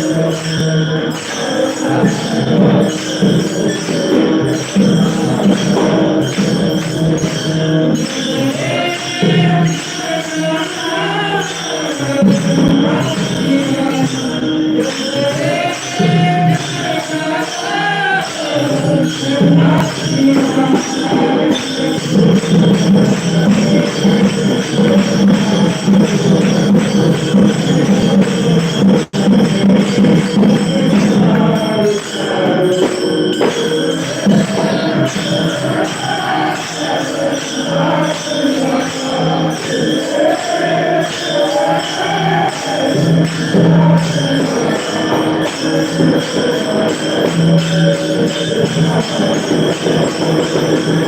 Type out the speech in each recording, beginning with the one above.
Thank you.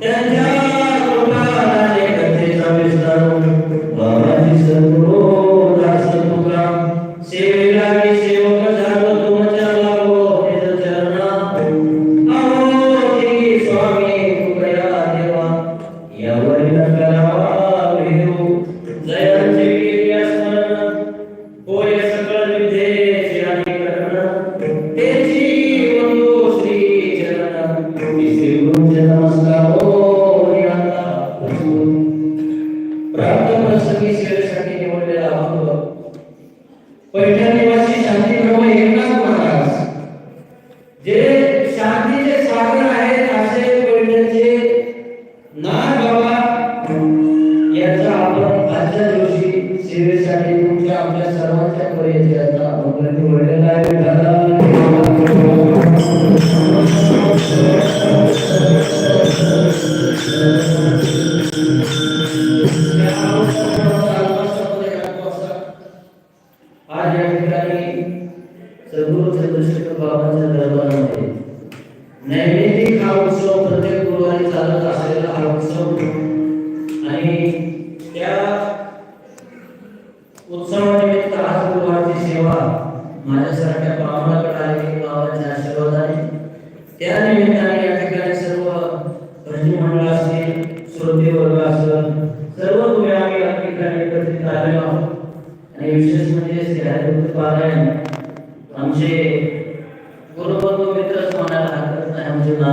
Gracias. 働きたく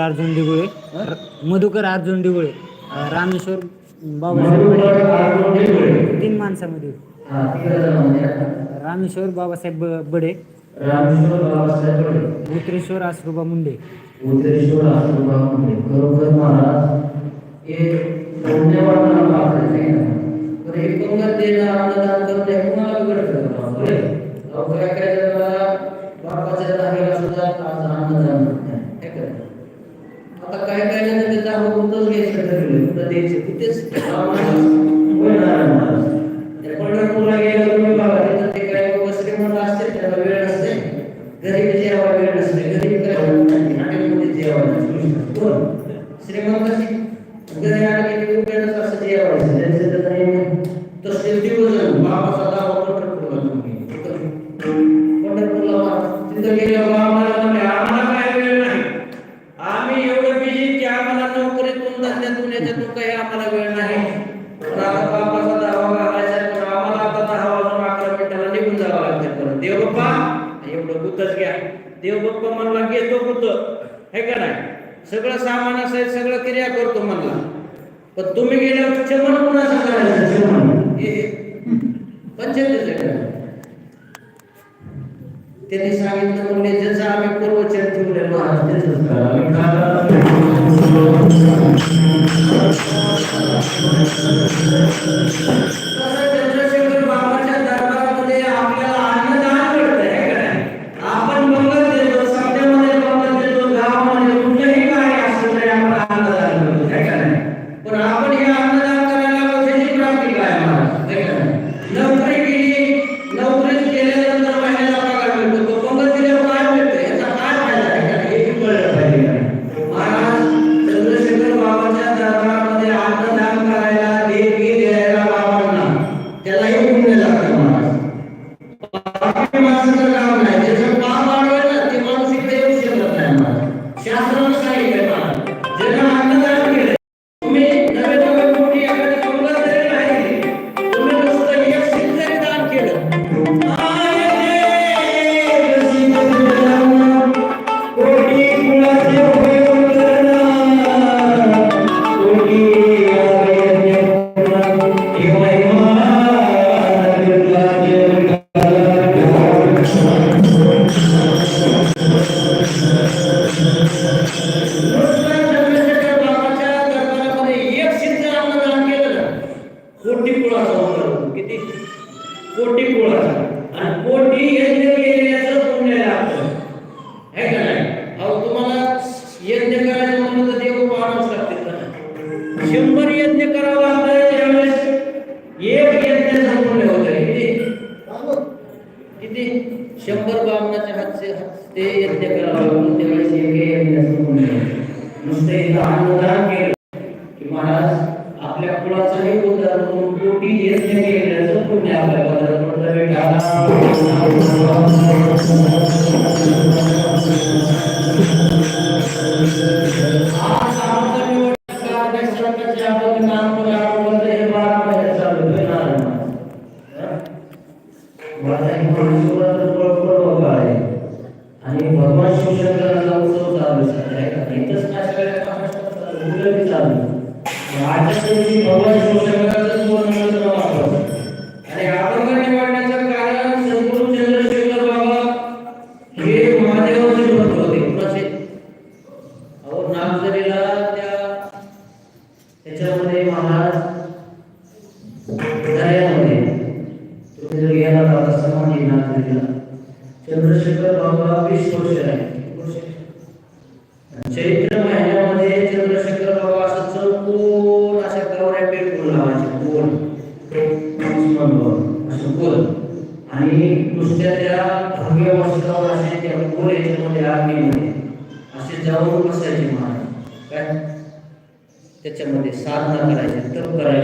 Arjun दिगुळे र- मधुकर अर्जुन दिगुळे अं, रामेश्वर बाबासाहेब बडे तीन माणसामध्ये. रामेश्वर बाबासाहेब बडे रामेश्वर बाबासाहेब बडे. उतरेश्वर आसरुबा मुंडे. आश्रमामध्ये खरोखर महाराज तुम्हाला निघून जावं लागतं परत. देव बाप्पा एवढं बुद्धच घ्या. देव बाप्पा म्हणला घेतो बुद्ध. हे का नाही? सगळं सामान असेल सगळं क्रिया करतो म्हणला. पण तुम्ही गेल्यावर क्षमन कुणाचं करायचं क्षमन त्यांनी सांगितलं म्हणजे जसं आम्ही पूर्वचन ठेवलेलो आहोत तसंच कोटी. कोळा आणि कोटी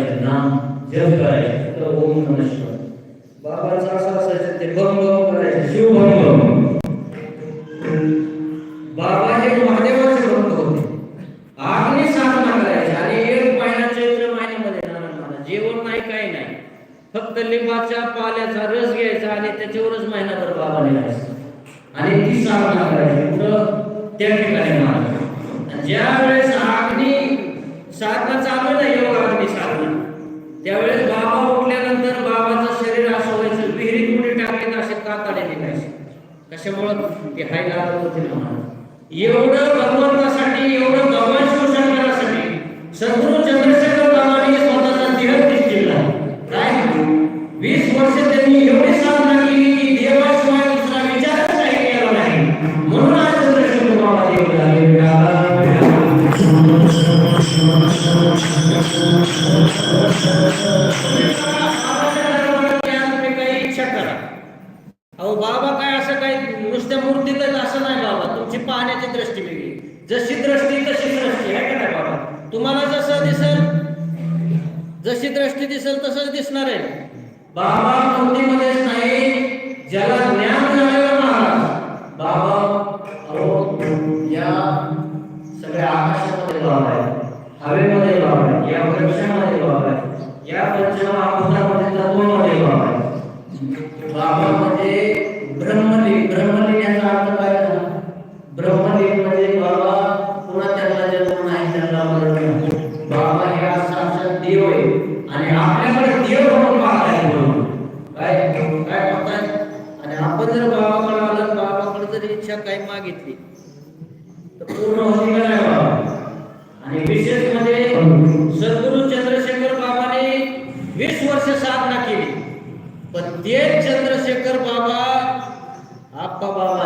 करायचं नाम जप करायचं तर ओम नम शिवाय. असं असायचं ते बम बम शिव बम बाबा हे महादेवाचे भक्त होते. आग्ने साधना करायची आणि एक महिना चैत्र महिन्यामध्ये जेवण नाही काही नाही. फक्त लिंबाच्या पाल्याचा रस घ्यायचा आणि त्याच्यावरच महिनाभर बाबा लिहायचा आणि ती साधना करायची कुठं? त्या ठिकाणी ज्या त्याच्यामुळं एवढं भगवंतासाठी एवढं भगवान शिवशंकरासाठी शत्रू बाबा हे साक्षात देव आहे. आणि आपल्याकडे देव म्हणून मागताय म्हणून. काय? काय पाहताय आणि आपण जर बाबाकडे आलं बाबाकडे जर इच्छा काही मागितली तर पूर्ण होती का नाही बाबा? आणि विशेष म्हणजे सद्गुरु चंद्रशेखर बाबाने वीस वर्ष साधना केली. पण ते चंद्रशेखर बाबा आप्पा बाबा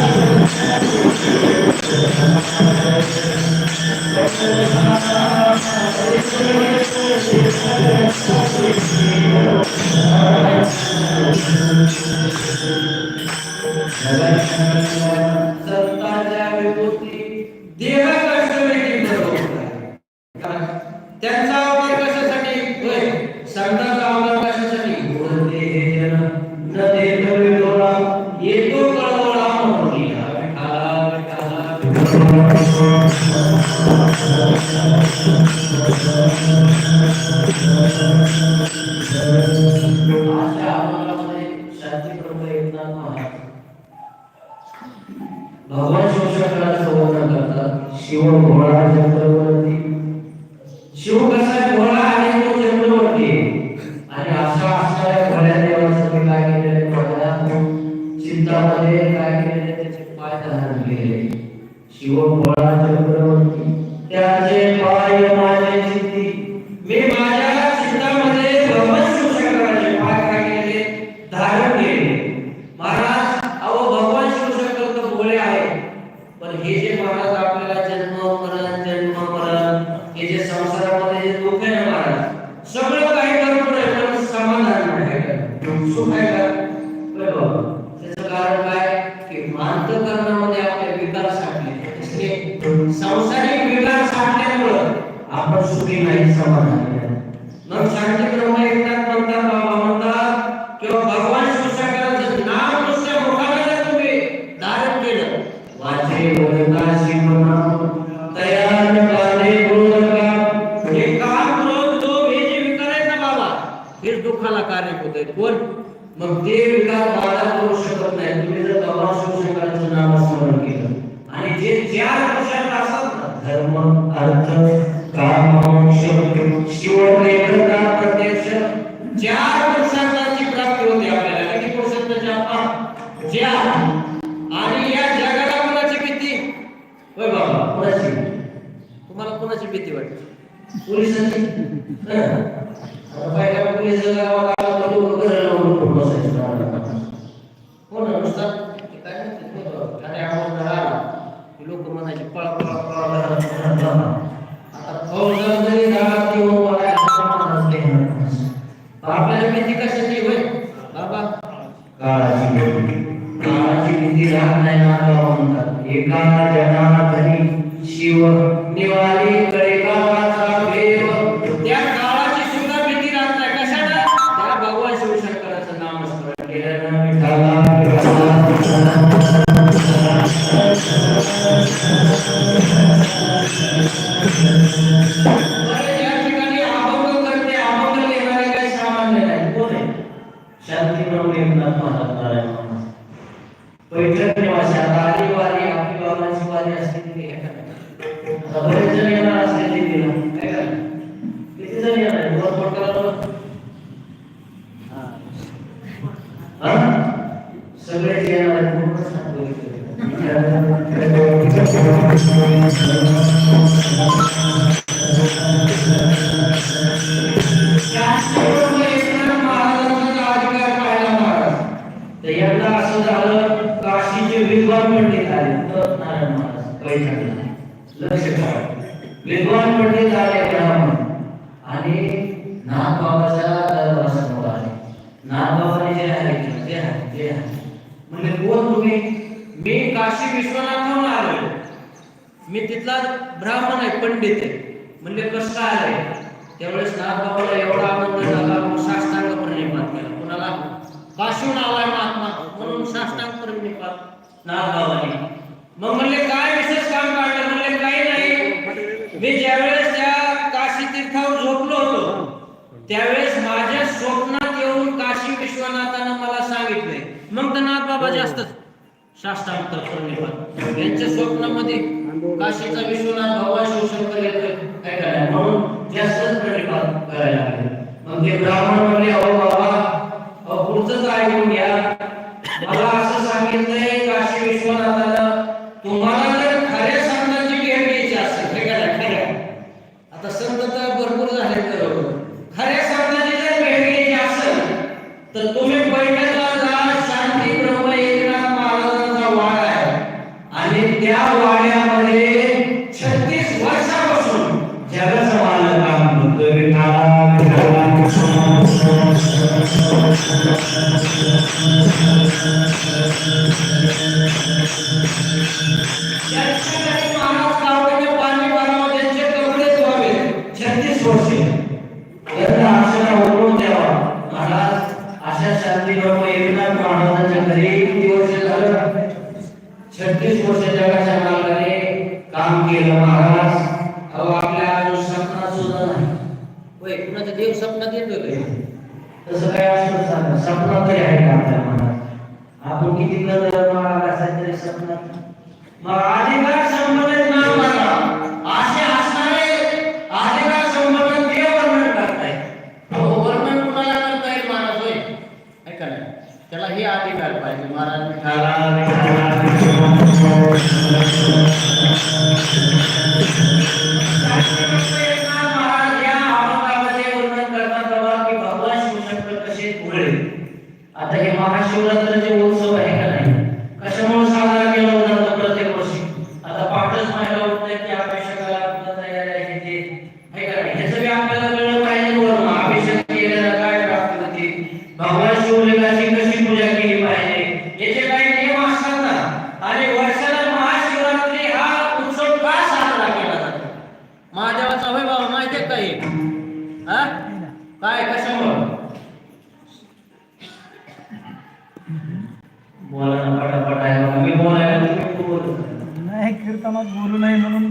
Thank you. si uno Gracias. तुम्ही नाव गावाने. मग म्हणले काय विशेष काम काढलं? म्हणले काही नाही. मी ज्यावेळेस त्या काशी तीर्थावर झोपलो होतो त्यावेळेस माझ्या स्वप्नात येऊन काशी विश्वनाथानं मला सांगितले. मग तर नाथ बाबा जास्तच शास्त्रांत सोनिपत यांच्या स्वप्नामध्ये काशीचा विश्वनाथ भगवान शिवशंकर येतोय काय करायला म्हणून जास्तच लागले. मग ते ब्राह्मण म्हणले अहो बाबा पुढचंच ऐकून घ्या. मला असं सांगितलंय काशी विश्वनाथानं तुम्हाला Yes, त्याला हे अधिकार पाहिजे महाराज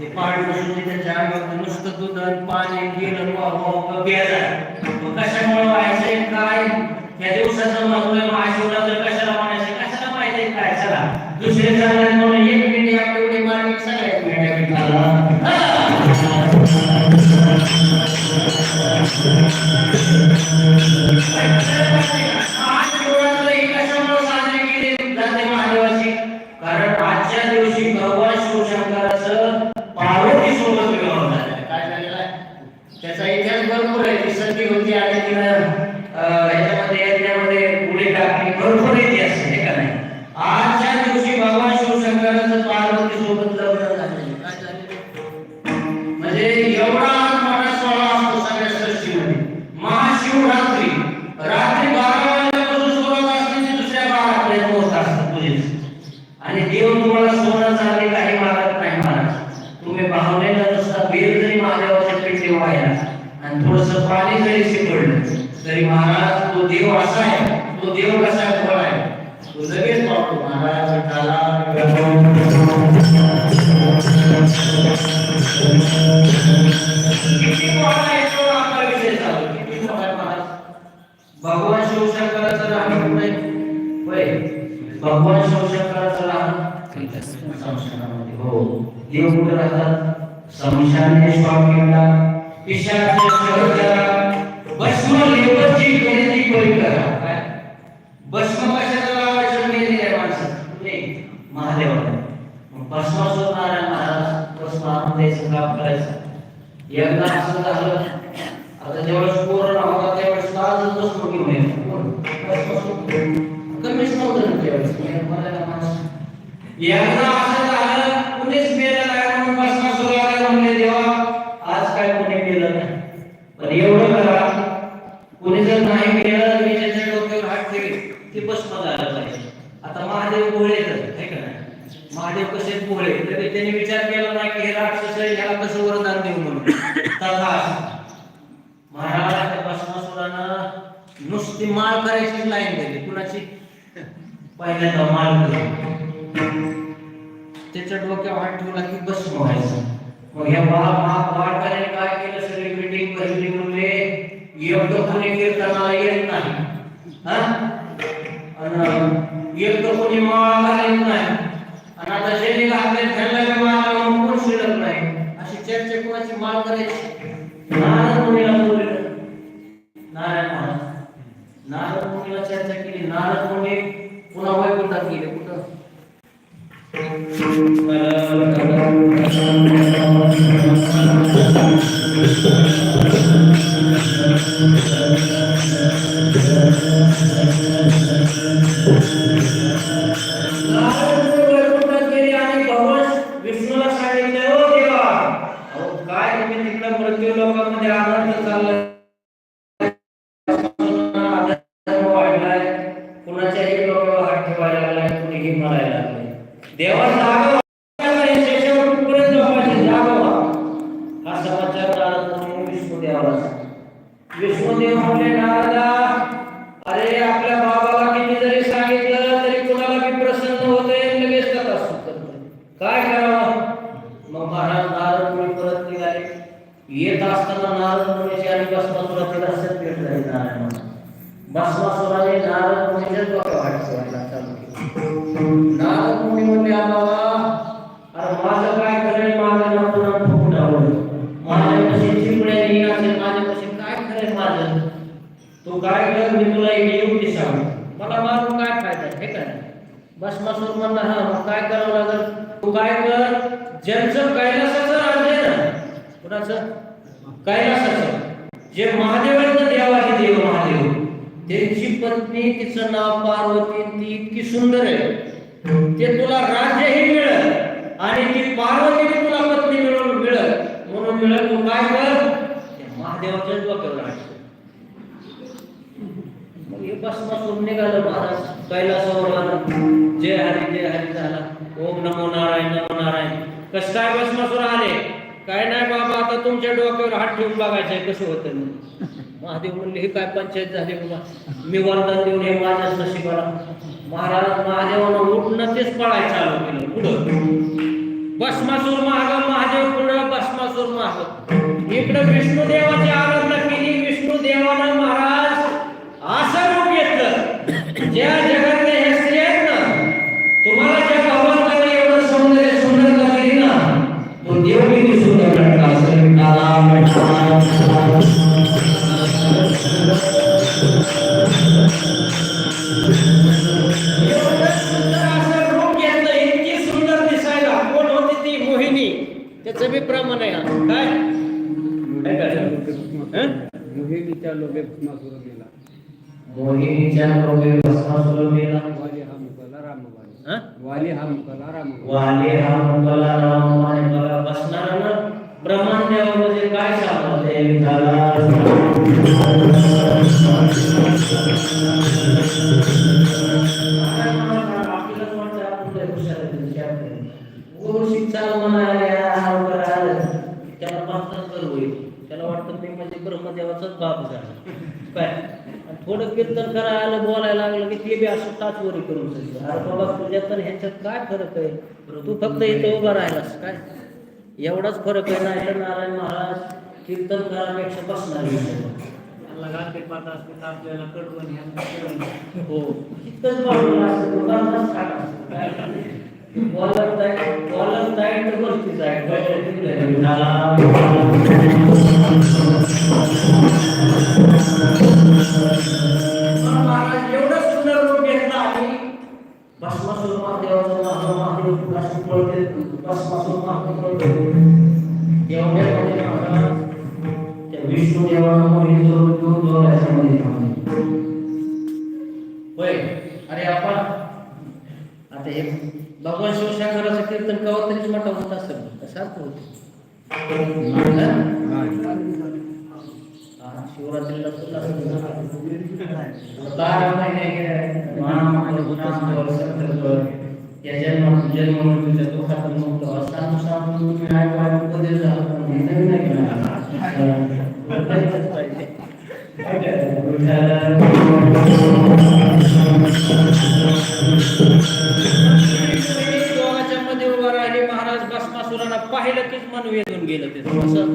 पाणी त्याच्या अंगावर नुसतं दूध आणि पाणी गेलं कशामुळे व्हायचंय काय? या दिवसाचं मजूर कशाला म्हणायचे? कशाला पाहिजे काय? चला. दुसरे चालणार म्हणून एक मिनिट सगळ्यात कोणी जर नाही मिळालं मी त्याच्या डोक्यावर हात ठेवेल ते भस्म झालं पाहिजे. आता महादेव पोहळे तर है का नाही? महादेव कसे पोहळे? तर त्यांनी विचार केला नाही की हे राक्षस याला कसं वरदान देऊ म्हणून? तथा महाराज त्या भस्मासुरानं नुसती माळ करायची लाईन दिली. कुणाची? पहिल्यांदा माळ त्याच्या डोक्यावर हात ठेवला की भस्म व्हायचं. मग ह्या बा काय केलं? सगळी मिटिंग भरली म्हणले एवढं कोणी कीर्तनाला येत नाही हा? आणि एवढं कोणी माळ येत नाही. आणि आता ज्यांनी आपल्या खेळला की माळ कोण शिरत नाही? अशी चर्चा कोणाची माळ करायची? नारद मुनीला बोललं. नारायण महाराज नारद मुनीला चर्चा केली. नारद मुनी पुन्हा वैकुंठात गेले. कुठं? नारद मुनीचे आणि भस्मासुराचे रस्त्यात भेट झाली नारायण भस्मासुराने नारद मुनीच्या डोक्यावर हात ठेवायला चालू केलं. नारद मुनी म्हणले "आ अरे माझं काय करेल माझं नातून फुकून आवडलं. माझ्या कशी चिपड्या नाही असेल माझ्या कशी काय करेल माझं? तू काय कर मी तुला एक युक्ती सांग मला मारून काय फायदा हे काय? भस्मासूर म्हणला हा मग काय करावं लागेल? तू काय कर? ज्यांचं कैलासाचं राज्य आहे ना. कुणाचं? कैलासाचं. जे महादेवाचं देव आहे देव महादेव. त्यांची पत्नी तिचं नाव पार्वती ती इतकी सुंदर आहे. ते तुला राज्यही मिळत आणि ती पार्वतीने तुला पत्नी मिळून मिळत म्हणून मिळत तू काय कर? त्या महादेवाच्या डोक्यावर मग हे भस्मासूर निघालं महाराज. कैलासावर आलं जय हरी जय हरी झाला. ओम नमो नारायण नमो नारायण. कसं काय भस्मासूर आले? तुमच्या डोक्यावर हात ठेवून बघायचंय कसं होतं महादेव म्हणले हे काय पंचायत झाली बाबा? मी वरदान देऊन हे माझ्याच नशिबाला महाराज महादेवानं उठणं तेच पळायचं चालू केलं. पुढं. भस्मासूर महाग महादेव पुढं भस्मासूर महाग. इकडं विष्णुदेवाची आराधना केली विष्णुदेवानं महाराज असं रूप घेतलं. ज्या जगात मोहिनीच्या लोभे भस्मासुर गेला. मोहिनीच्या लोभे भस्मासुर गेला. वाली हा मुकला राम वाली हा मुकला राम वाली हा मुकला राम मला बसणार ना? काय सापडते आपल्याला ब्रह्मदेवाचाच बाप झाला. काय? थोडं कीर्तन करायला बोलायला लागलं की ते बी असं टाचवरी करून अरे बाबा तुझ्यात तर ह्याच्यात काय फरक आहे? तू फक्त इथं उभा राहिलास काय? एवढाच फरक आहे नाही तर नारायण महाराज कीर्तन करापेक्षा बसणार हो. इतकंच बाजूला असं दुकानातच टाका. बॉलर जाय बॉलर जाय तर गोष्टी जाय महाराज एवढं सुंदर रूप घेतलं आणि भस्मासूर महादेवाचं नाव महादेव भस्म पळते भस्मासूर महादेव पळते एवढ्यामध्ये महाराज त्या विष्णू देवाला भगवान शिवशंकराचं कीर्तन कवा तरीच मोठं होत असेल का सारखं होतं हा, शिवरात्रीला बारा महिने या जन्म मुक्त तुम्ही काय काय उपदेश झाला वेधून गेलं ते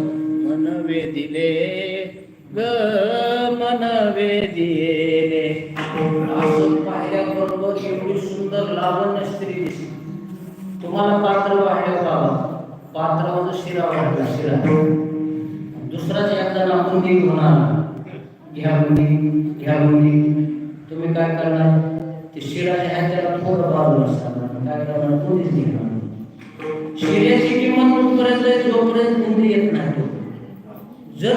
the